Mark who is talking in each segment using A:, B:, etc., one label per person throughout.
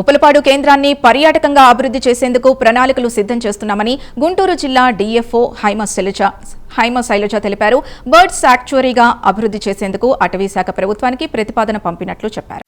A: ఉప్పలపాడు కేంద్రాన్ని పర్యాటకంగా అభివృద్ధి చేసేందుకు ప్రణాళికలు సిద్ధం చేస్తున్నామని గుంటూరు జిల్లా డీఎఫ్ఓ హైమ శైలజ హైమ శైలజ తెలిపారు. బర్డ్ సాక్చువరీగా అభివృద్ధి చేసేందుకు అటవీ శాఖ ప్రభుత్వానికి ప్రతిపాదన పంపినట్లు చెప్పారు.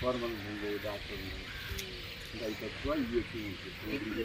B: ఫార్మల్ ఉంది డాక్టర్ ఉంది ఇంకా అది తక్కువ ఇవి ఎక్కువ ఉంటుంది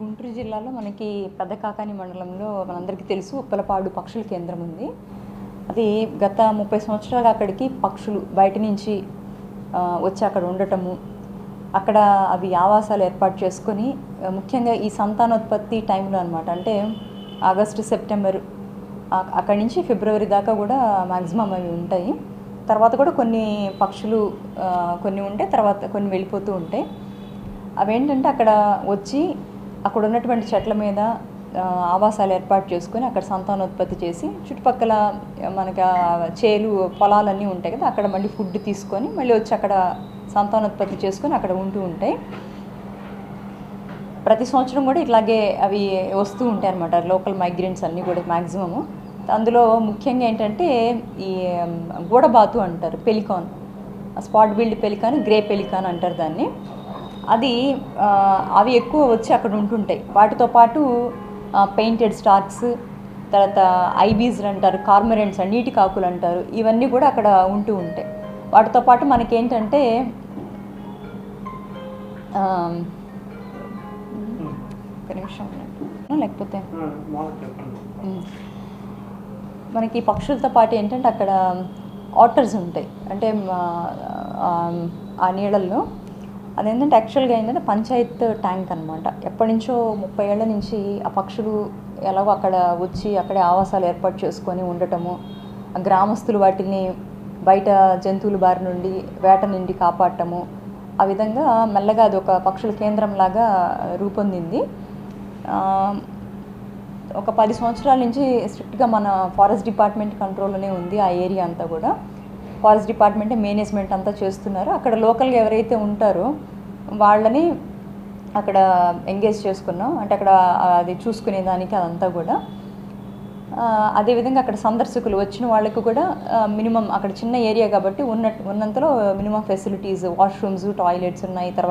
C: గుంటూరు జిల్లాలో మనకి పెద్ద కాకాని మండలంలో మనందరికీ తెలుసు ఉప్పలపాడు పక్షుల కేంద్రం ఉంది. అది గత ముప్పై సంవత్సరాలుగా అక్కడికి పక్షులు బయట నుంచి వచ్చి అక్కడ ఉండటము అక్కడ అవి ఆవాసాలు ఏర్పాటు చేసుకొని ముఖ్యంగా ఈ సంతానోత్పత్తి టైంలో అనమాట అంటే ఆగస్టు సెప్టెంబర్ అక్కడి నుంచి ఫిబ్రవరి దాకా కూడా మ్యాక్సిమం అవి ఉంటాయి. తర్వాత కూడా కొన్ని పక్షులు కొన్ని ఉంటే తర్వాత కొన్ని వెళ్ళిపోతూ ఉంటాయి. అవేంటంటే అక్కడ వచ్చి అక్కడ ఉన్నటువంటి చెట్ల మీద ఆవాసాలు ఏర్పాటు చేసుకొని అక్కడ సంతానోత్పత్తి చేసి చుట్టుపక్కల మనకి చేలు పొలాలన్నీ ఉంటాయి కదా అక్కడ మళ్ళీ ఫుడ్ తీసుకొని మళ్ళీ వచ్చి అక్కడ సంతానోత్పత్తి చేసుకొని అక్కడ ఉంటూ ఉంటాయి. ప్రతి సంవత్సరం కూడా ఇట్లాగే అవి వస్తూ ఉంటాయి అనమాట లోకల్ మైగ్రెంట్స్ అన్నీ కూడా మ్యాక్సిమము అందులో ముఖ్యంగా ఏంటంటే ఈ గూడబాతు అంటారు pelican. Spot billed pelican grey pelican అంటారు దాన్ని. అది అవి ఎక్కువ వచ్చి అక్కడ ఉంటుంటాయి వాటితో పాటు పెయింటెడ్ స్టార్క్స్ తర్వాత ఐబీస్ అంటారు కార్మరెంట్స్ నీటి కాకులు అంటారు ఇవన్నీ కూడా అక్కడ ఉంటూ ఉంటాయి వాటితో పాటు మనకేంటంటే ఒక నిమిషం. లేకపోతే. మనకి పక్షులతో పాటు ఏంటంటే అక్కడ ఆటర్స్ ఉంటాయి అంటే ఆ నీళ్ళల్లో అదేంటంటే యాక్చువల్గా ఏంటంటే పంచాయత్ ట్యాంక్ అనమాట ఎప్పటి నుంచో ముప్పై ఏళ్ళ నుంచి ఆ పక్షులు ఎలాగో అక్కడ వచ్చి అక్కడే ఆవాసాలు ఏర్పాటు చేసుకొని ఉండటము ఆ గ్రామస్తులు వాటిని బయట జంతువుల బారి నుండి వేట నుండి కాపాడటము ఆ విధంగా మెల్లగా అది ఒక పక్షుల కేంద్రం లాగా రూపొందింది ఒక పది సంవత్సరాల నుంచి స్ట్రిక్ట్గా మన ఫారెస్ట్ డిపార్ట్మెంట్ కంట్రోల్లోనే ఉంది ఆ ఏరియా అంతా కూడా. ఫారెస్ట్ డిపార్ట్మెంటే మేనేజ్మెంట్ అంతా చేస్తున్నారు. అక్కడ లోకల్గా ఎవరైతే ఉంటారో వాళ్ళని అక్కడ ఎంగేజ్ చేసుకున్నాం. అంటే అక్కడ అది చూసుకునే దానికి అదంతా కూడా. అదేవిధంగా అక్కడ సందర్శకులు వచ్చిన వాళ్ళకు కూడా మినిమం అక్కడ చిన్న ఏరియా కాబట్టి ఉన్న ఉన్నంతలో మినిమం ఫెసిలిటీస్ వాష్రూమ్స్ టాయిలెట్స్ ఉన్నాయి. తర్వాత